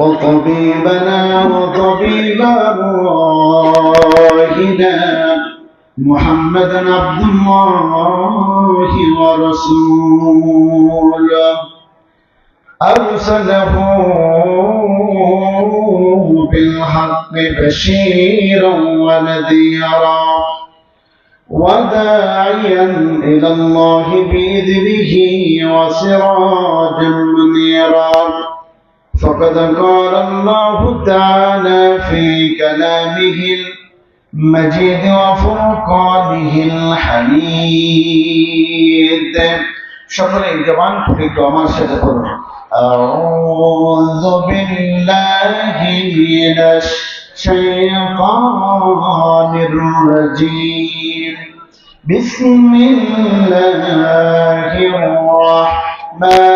وطبيبنا وطبيب أرواحنا محمدا عبد الله ورسوله. أرسله بالحق بشيرا ونذيرا وداعيا إلى الله بإذنه وسراجا منيرا. فقد قال الله تعالى في كلامه المجيد وفرقانه الحميد সকলে জবান খুলে একটু আমার সাথে করুন أعوذ بالله من الشيطان الرجيم بسم الله الرحمن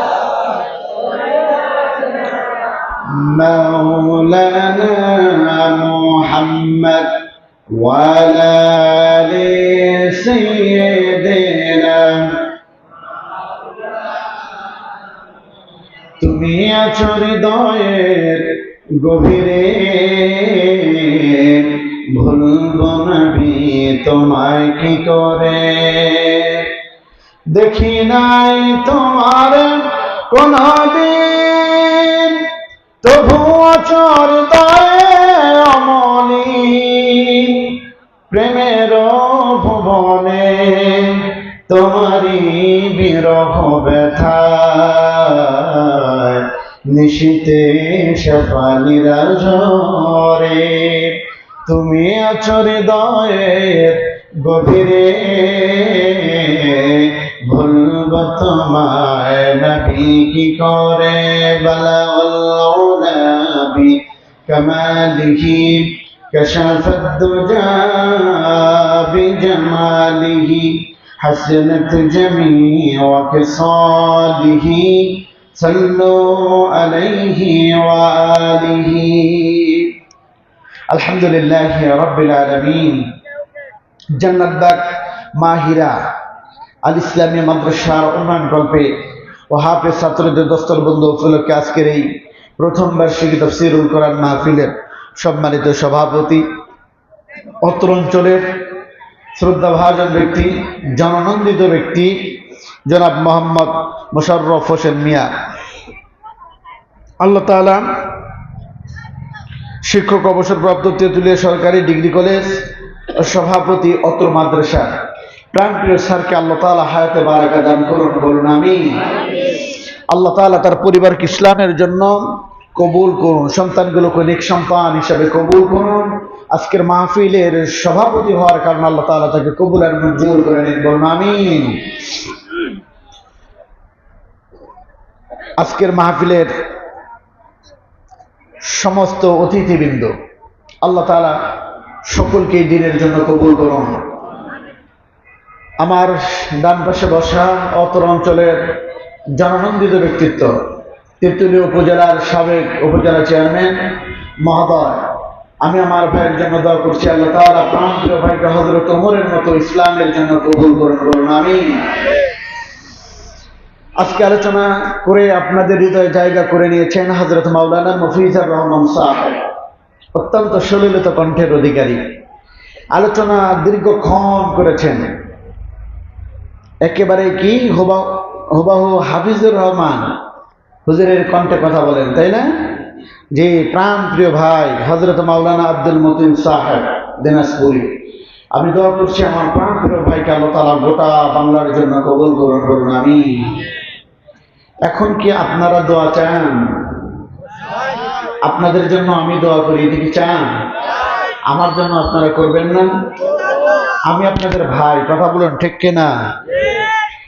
مولانا محمد وعلى آل سيدنا তুমি আছো হৃদয়ের গভীরে ভুলব নবী তোমায় কি করে দেখি নাই তোমার কোন দিন তবু চর অমনি প্রেমের ভুবনে তোমারই বিরহ ব্যথা নিশিতে সফালিরা ঝরে। তুমি আছো হৃদয়ের গভীরে ভুলব তোমায় নবী কি করে বলা নবী কমালিহি كشف الدجى بجماله حسنت جميع خصاله صلوا عليه وآله الحمد لله رب العالمين জান্নাত বাগ মাহিরা আল ইসলামী মাদ্রাসার উন্নয়ন গল্পে ও হাফেজ ছাত্রদের দস্তর বন্ধু, উপলক্ষে আজকের এই প্রথম বার্ষিকী তফসিরুল কোরআন মাহফিলের সম্মানিত সভাপতি, অত্র অঞ্চলের শ্রদ্ধাভাজন ব্যক্তি, জননন্দিত ব্যক্তি, জনাব মোহাম্মদ মোশাররফ হোসেন মিয়া। আল্লাহ তাআলা শিক্ষক অবসরপ্রাপ্ত তেঁতুলিয়া সরকারি ডিগ্রি কলেজ সভাপতি অত্র মাদ্রাসা প্রাণপ্রিয় স্যারকে আল্লাহ তাআলা হায়াতে বারাকা দান করুন, বলুন আমি আল্লাহ তাআলা তার পরিবারকে ইসলামের জন্য কবুল করুন, সন্তানগুলোকে নেক সন্তান হিসাবে কবুল করুন। আজকের মাহফিলের সভাপতি হওয়ার কারণে আল্লাহ তাআলা তাকে কবুল আর মঞ্জুর করে নিন, বলুন আমি আজকের মাহফিলের সমস্ত অতিথিবৃন্দ, আল্লাহ তাআলা সকলকে দিনের জন্য কবুল করুন। আমার ডান পাশে বসা অতর অঞ্চলের জননন্দিত ব্যক্তিত্ব তেঁতুলিয়া উপজেলার সাবেক উপজেলা চেয়ারম্যান, মহোদয়। আমি আমার ভাইয়ের জন্য দোয়া করছি, আল্লাহ তাআলা প্রাণপ্রিয় ভাইকে হজরত ওমরের মতো ইসলামের জন্য কবুল করুন, বলুন আমি আজকে আলোচনা করে আপনাদের হৃদয়ে জায়গা করে নিয়েছেন হজরত মাওলানা মফিজার রহমান সাহেব, অত্যন্ত সলিলিত কণ্ঠের অধিকারী। আলোচনা দীর্ঘক্ষণ করেছেন। একেবারে কি? হোবা হুবাহু হাফিজুর রহমান। হুজুরের কণ্ঠে কথা বলেন, তাই না? যে প্রাণ প্রিয় ভাই হজরত মাওলানা আব্দুল মতিন সাহেব, দিনাজপুরি। আমি দোয়া করছি আমার প্রাণ প্রিয় ভাইকে আল্লাহ তালা গোটা বাংলার জন্য কবল করুন করুন আমি এখন কি আপনারা দোয়া চান? আপনাদের জন্য আমি দোয়া করি এদিকে চান? আমার জন্য আপনারা করবেন না? আমি আপনাদের ভাই, কথা বলুন, ঠিক কিনা?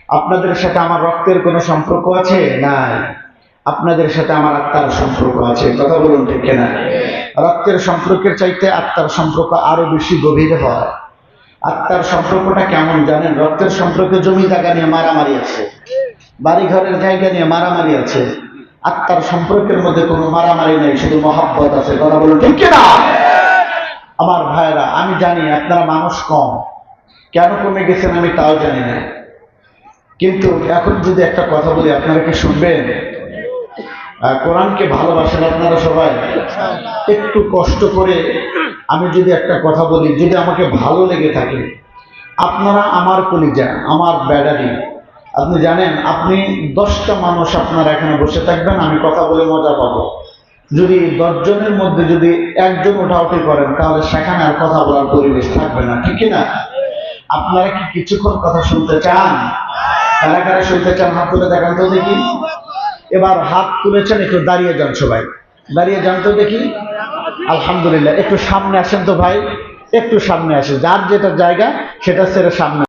আপনাদের সাথে আমার রক্তের কোনো সম্পর্ক আছে? নাই। আপনাদের সাথে আমার আত্মার সম্পর্ক আছে। কথা বলুন ঠিক কিনা? রক্তের সম্পর্কের চাইতে আত্মার সম্পর্ক আরও বেশি গভীর হয়। আত্মার সম্পর্কটা কেমন জানেন? রক্তের সম্পর্কে জমি জায়গা নিয়ে মারামারি আছে। বাড়ি ঘরের জায়গা নিয়ে মারামারি আছে। আত্মার সম্পর্কের মধ্যে কোনো মারামারি নেই, শুধু মহাব্বত আছে। কথা বলুন ঠিক কিনা? আমার ভাইরা আমি জানি আপনারা মানুষ কম। কেন কমে গেছেন আমি তাও জানি না। কিন্তু এখন যদি একটা কথা বলি, আপনারা কি শুনবেন? কোরআনকে ভালোবাসেন আপনারা সবাই? একটু কষ্ট করে আমি যদি একটা কথা বলি, যদি আমাকে ভালো লেগে থাকে, আপনারা আমার কলিজা, আমার ব্যাডারি আপনি জানেন, আপনি দশটা মানুষ আপনারা এখানে বসে থাকবেন, আমি কথা বলে মজা পাবো। যদি দশজনের মধ্যে যদি একজন ওঠাউঠি করেন, তাহলে সেখানে আর কথা বলার পরিবেশ থাকবে না, ঠিক না? আপনারা কি কিছুক্ষণ কথা শুনতে চান? কারা কারা শুনতে চান হাত তুলে দেখান তো দেখি। এবার হাত তুলেছেন, একটু দাঁড়িয়ে যান সবাই। দাঁড়িয়ে যান তো দেখি। আলহামদুলিল্লাহ, একটু সামনে আসেন তো ভাই, একটু সামনে আসেন। যার যেটা জায়গা, সেটা ছেড়ে সামনে